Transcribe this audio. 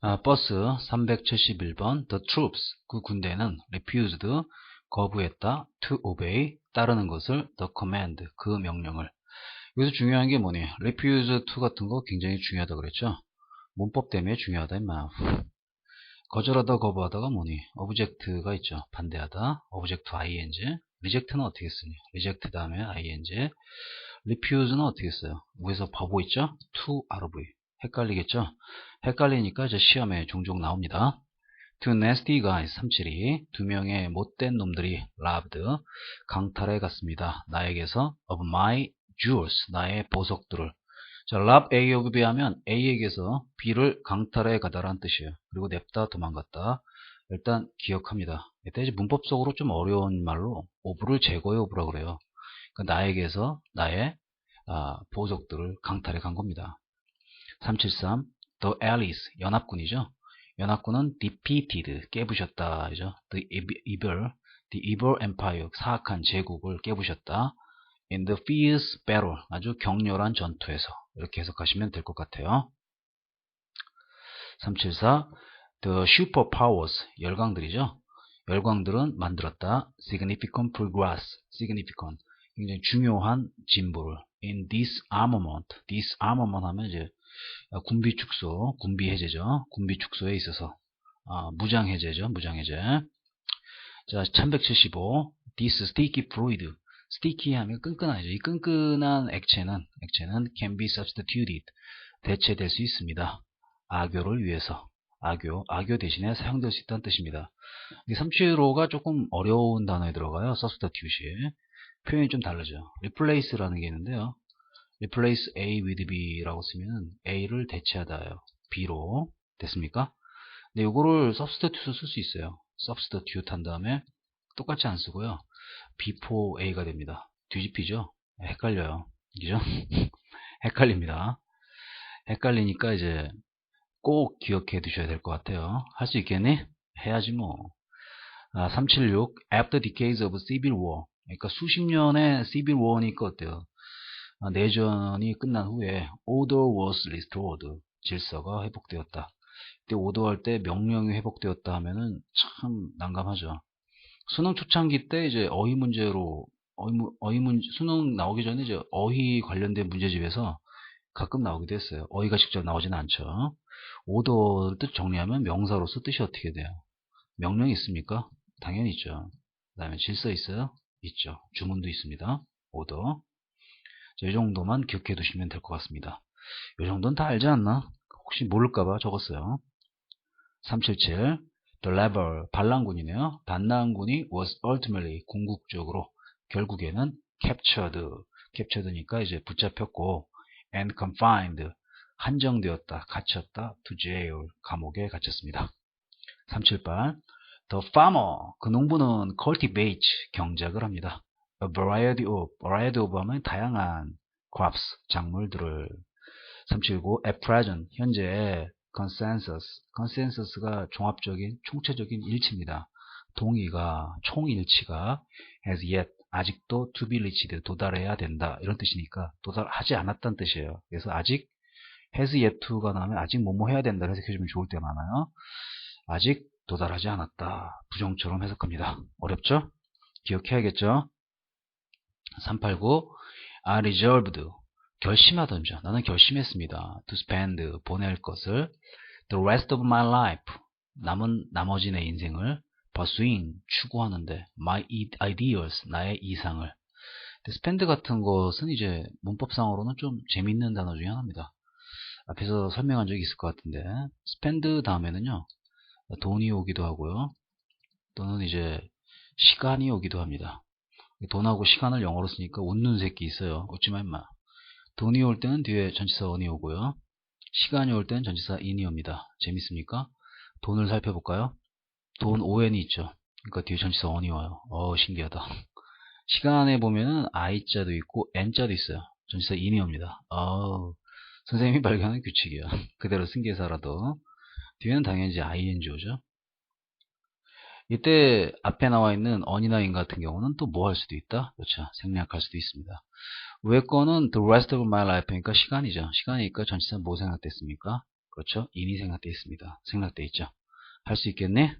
아, 버스 371번 The troops 그 군대는 refused 거부했다 to obey 따르는 것을 the command 그 명령을. 여기서 중요한 게 뭐니? Refuse to 같은 거 굉장히 중요하다 그랬죠? 문법 때문에 중요하다 임마. 거절하다 거부하다가 뭐니? Object가 있죠. 반대하다. Object ing. Reject는 어떻게 쓰니? Reject 다음에 ing. Refuse는 어떻게 써요? 위에서 바보 있죠? To rv 헷갈리겠죠 헷갈리니까 이제 시험에 종종 나옵니다. Two nasty guys 372 두 명의 못된 놈들이 robbed 강탈해 갔습니다. 나에게서 of my jewels 나의 보석들을 자, rob A of B 하면 A에게서 B를 강탈해 가다라는 뜻이에요. 그리고 냅다 도망갔다. 일단 기억합니다. 이때 문법적으로 좀 어려운 말로 of를 제거해 of라 그래요. 그러니까 나에게서 나의 아, 보석들을 강탈해 간 겁니다. 373 The Allies 연합군이죠. 연합군은 defeated 깨부셨다. 그죠? The evil, the evil empire 사악한 제국을 깨부셨다. In the fierce battle 아주 격렬한 전투에서 이렇게 해석하시면 될 것 같아요. 374 The superpowers 열강들이죠. 열강들은 만들었다. Significant progress, significant 굉장히 중요한 진보를 in disarmament, disarmament 하면 이제 군비 축소, 군비 해제죠. 군비 축소에 있어서 아, 무장 해제죠. 무장 해제. 자, 1175 this sticky fluid sticky 하면 끈끈하죠. 이 끈끈한 액체는 액체는 can be substituted 대체될 수 있습니다. 악교를 위해서 악교, 악교 대신에 사용될 수 있다는 뜻입니다. 이 375가 조금 어려운 단어에 들어가요. substitute이 표현이 좀 다르죠. replace라는 게 있는데요. Replace A with B라고 쓰면 A를 대체하다요. B로 됐습니까? 근데 이거를 substitute로 쓸 수 있어요. substitute 한 다음에 똑같이 안 쓰고요. before A가 됩니다. 뒤집히죠? 헷갈려요. 그죠? 헷갈립니다. 헷갈리니까 이제 꼭 기억해 두셔야 될 것 같아요. 할 수 있겠니? 해야지 뭐. 아, 376 After decades of civil war 그러니까 수십 년의 civil war니까 어때요? 아, 내전이 끝난 후에 order was restored 질서가 회복되었다. 그때 오더할 때 명령이 회복되었다 하면은 참 난감하죠. 수능 초창기 때 이제 어휘 문제로 어휘, 어휘 문 수능 나오기 전에 이제 어휘 관련된 문제집에서 가끔 나오기도 했어요. 어휘가 직접 나오지는 않죠. 오더 뜻 정리하면 명사로서 뜻이 어떻게 돼요? 명령이 있습니까? 당연히 있죠. 그 다음에 질서 있어요? 있죠. 주문도 있습니다. 오더. 이 정도만 기억해 두시면 될 것 같습니다. 이 정도는 다 알지 않나? 혹시 모를까봐 적었어요. 377 The level 반란군이네요. 반란군이 was ultimately 궁극적으로 결국에는 captured captured니까 이제 붙잡혔고 and confined 한정되었다 갇혔다 to jail 감옥에 갇혔습니다. 378 The farmer 그 농부는 cultivates 경작을 합니다. A variety of, variety of 하면 다양한 crops, 작물들을 379 at present, 현재 consensus, consensus가 종합적인, 총체적인 일치입니다. 동의가, 총일치가 has yet, 아직도 to be reached, 도달해야 된다. 이런 뜻이니까 도달하지 않았다는 뜻이에요. 그래서 아직 has yet to가 나오면 아직 뭐뭐 해야 된다 해석해주면 좋을 때 많아요. 아직 도달하지 않았다. 부정처럼 해석합니다. 어렵죠? 기억해야겠죠? 389 I resolved 결심하던죠. 나는 결심했습니다. to spend 보낼 것을 the rest of my life 남은 나머지 내 인생을 pursuing 추구하는데 my ideals 나의 이상을 spend 같은 것은 이제 문법상으로는 좀 재밌는 단어 중에 하나입니다. 앞에서 설명한 적이 있을 것 같은데 spend 다음에는요 돈이 오기도 하고요 또는 이제 시간이 오기도 합니다. 돈하고 시간을 영어로 쓰니까 웃는 새끼 있어요. 웃지마 임마. 돈이 올 때는 뒤에 전치사 on이 오고요. 시간이 올 때는 전치사 in이 옵니다. 재밌습니까? 돈을 살펴볼까요? 돈 on이 있죠. 그러니까 뒤에 전치사 on이 와요. 어 신기하다. 시간에 보면은 i자도 있고 n자도 있어요. 전치사 in이 옵니다. 어 선생님이 발견한 규칙이야. 그대로 승계사라도 뒤에는 당연히 ing 오죠. 이때 앞에 나와 있는 어니나인 같은 경우는 또 뭐 할 수도 있다? 그렇죠. 생략할 수도 있습니다. 위에 거는 the rest of my life니까 시간이죠. 시간이니까 전치사 뭐 생각됐습니까? 그렇죠? 인이 생략되어 있습니다. 생략되어 있죠. 할 수 있겠네?